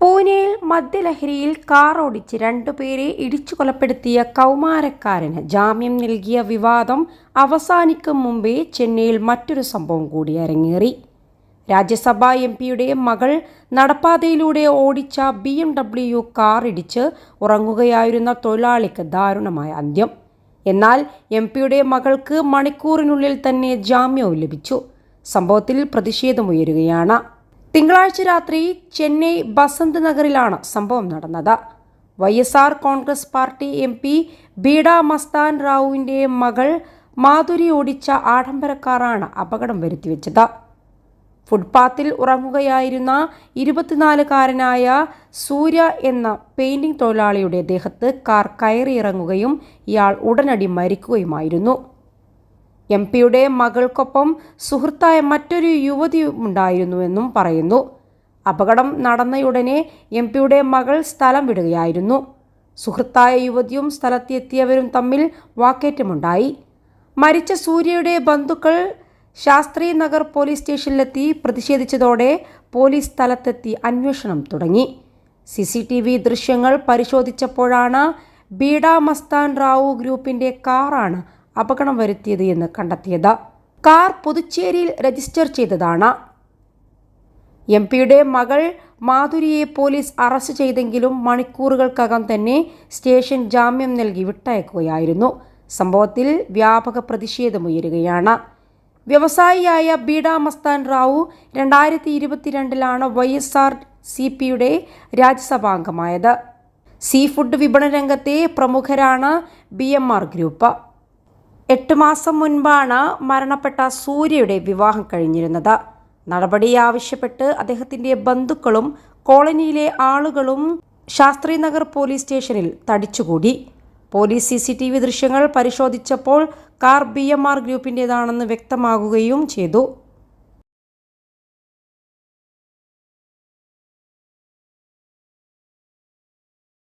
പൂനെയിൽ മദ്യലഹരിയിൽ കാർ ഓടിച്ച് രണ്ടുപേരെ ഇടിച്ചു കൊലപ്പെടുത്തിയ കൗമാരക്കാരന് ജാമ്യം നൽകിയ വിവാദം അവസാനിക്കും മുമ്പേ ചെന്നൈയിൽ മറ്റൊരു സംഭവം കൂടി അരങ്ങേറി. രാജ്യസഭാ എം പിയുടെ മകൾ നടപ്പാതയിലൂടെ ഓടിച്ച ബി എം ഡബ്ല്യു കാർ ഇടിച്ച് ഉറങ്ങുകയായിരുന്ന തൊഴിലാളിക്ക് ദാരുണമായ അന്ത്യം. എന്നാൽ എം പിയുടെ മകൾക്ക് മണിക്കൂറിനുള്ളിൽ തന്നെ ജാമ്യവും ലഭിച്ചു. സംഭവത്തിൽ പ്രതിഷേധമുയരുകയാണ്. തിങ്കളാഴ്ച രാത്രി ചെന്നൈ ബസന്ത് നഗറിലാണ് സംഭവം നടന്നത്. Y S R Congress party M P Beeda Mastan റാവുവിന്റെ മകൾ മാധുരി ഓടിച്ച ആഡംബരക്കാറാണ് അപകടം വരുത്തിവെച്ചത്. ഫുട്പാത്തിൽ ഉറങ്ങുകയായിരുന്ന ഇരുപത്തിനാലുകാരനായ സൂര്യ എന്ന പെയിന്റിംഗ് തൊഴിലാളിയുടെ ദേഹത്ത് കാർ കയറിയിറങ്ങുകയും ഇയാൾ ഉടനടി മരിക്കുകയുമായിരുന്നു. എം പിയുടെ മകൾക്കൊപ്പം സുഹൃത്തായ മറ്റൊരു യുവതിയുമുണ്ടായിരുന്നുവെന്നും പറയുന്നു. അപകടം നടന്നയുടനെ എം പിയുടെ മകൾ സ്ഥലം വിടുകയായിരുന്നു. സുഹൃത്തായ യുവതിയും സ്ഥലത്തെത്തിയവരും തമ്മിൽ വാക്കേറ്റമുണ്ടായി. മരിച്ച സൂര്യയുടെ ബന്ധുക്കൾ ശാസ്ത്രി നഗർ പോലീസ് സ്റ്റേഷനിലെത്തി പ്രതിഷേധിച്ചതോടെ പോലീസ് സ്ഥലത്തെത്തി അന്വേഷണം തുടങ്ങി. സി സി ടി വി ദൃശ്യങ്ങൾ പരിശോധിച്ചപ്പോഴാണ് ബീഡ മസ്താൻ റാവു ഗ്രൂപ്പിന്റെ കാറാണ് അപകടം വരുത്തിയത് എന്ന് കണ്ടെത്തിയത്. കാർ പുതുച്ചേരിയിൽ രജിസ്റ്റർ ചെയ്തതാണ്. എം പിയുടെ മകൾ മാധുരിയെ പോലീസ് അറസ്റ്റ് ചെയ്തെങ്കിലും മണിക്കൂറുകൾക്കകം തന്നെ സ്റ്റേഷൻ ജാമ്യം നൽകി വിട്ടയക്കുകയായിരുന്നു. സംഭവത്തിൽ വ്യാപക പ്രതിഷേധമുയരുകയാണ്. വ്യവസായിയായ ബീഡ മസ്താൻ റാവു രണ്ടായിരത്തി ഇരുപത്തിരണ്ടിലാണ് വൈ എസ് ആർ സി പിയുടെ രാജ്യസഭാംഗമായത്. സീ ഫുഡ് വിപണന രംഗത്തെ പ്രമുഖരാണ് ബി എം ആർ ഗ്രൂപ്പ്. എട്ട് മാസം മുൻപാണ് മരണപ്പെട്ട സൂര്യയുടെ വിവാഹം കഴിഞ്ഞിരുന്നത്. നടപടി ആവശ്യപ്പെട്ട് അദ്ദേഹത്തിന്റെ ബന്ധുക്കളും കോളനിയിലെ ആളുകളും ശാസ്ത്രിനഗർ പോലീസ് സ്റ്റേഷനിൽ തടിച്ചുകൂടി. Police C C T V ദൃശ്യങ്ങൾ പരിശോധിച്ചപ്പോൾ കാർ ബി എം ആർ ഗ്രൂപ്പിന്റേതാണെന്ന് വ്യക്തമാകുകയും ചെയ്തു.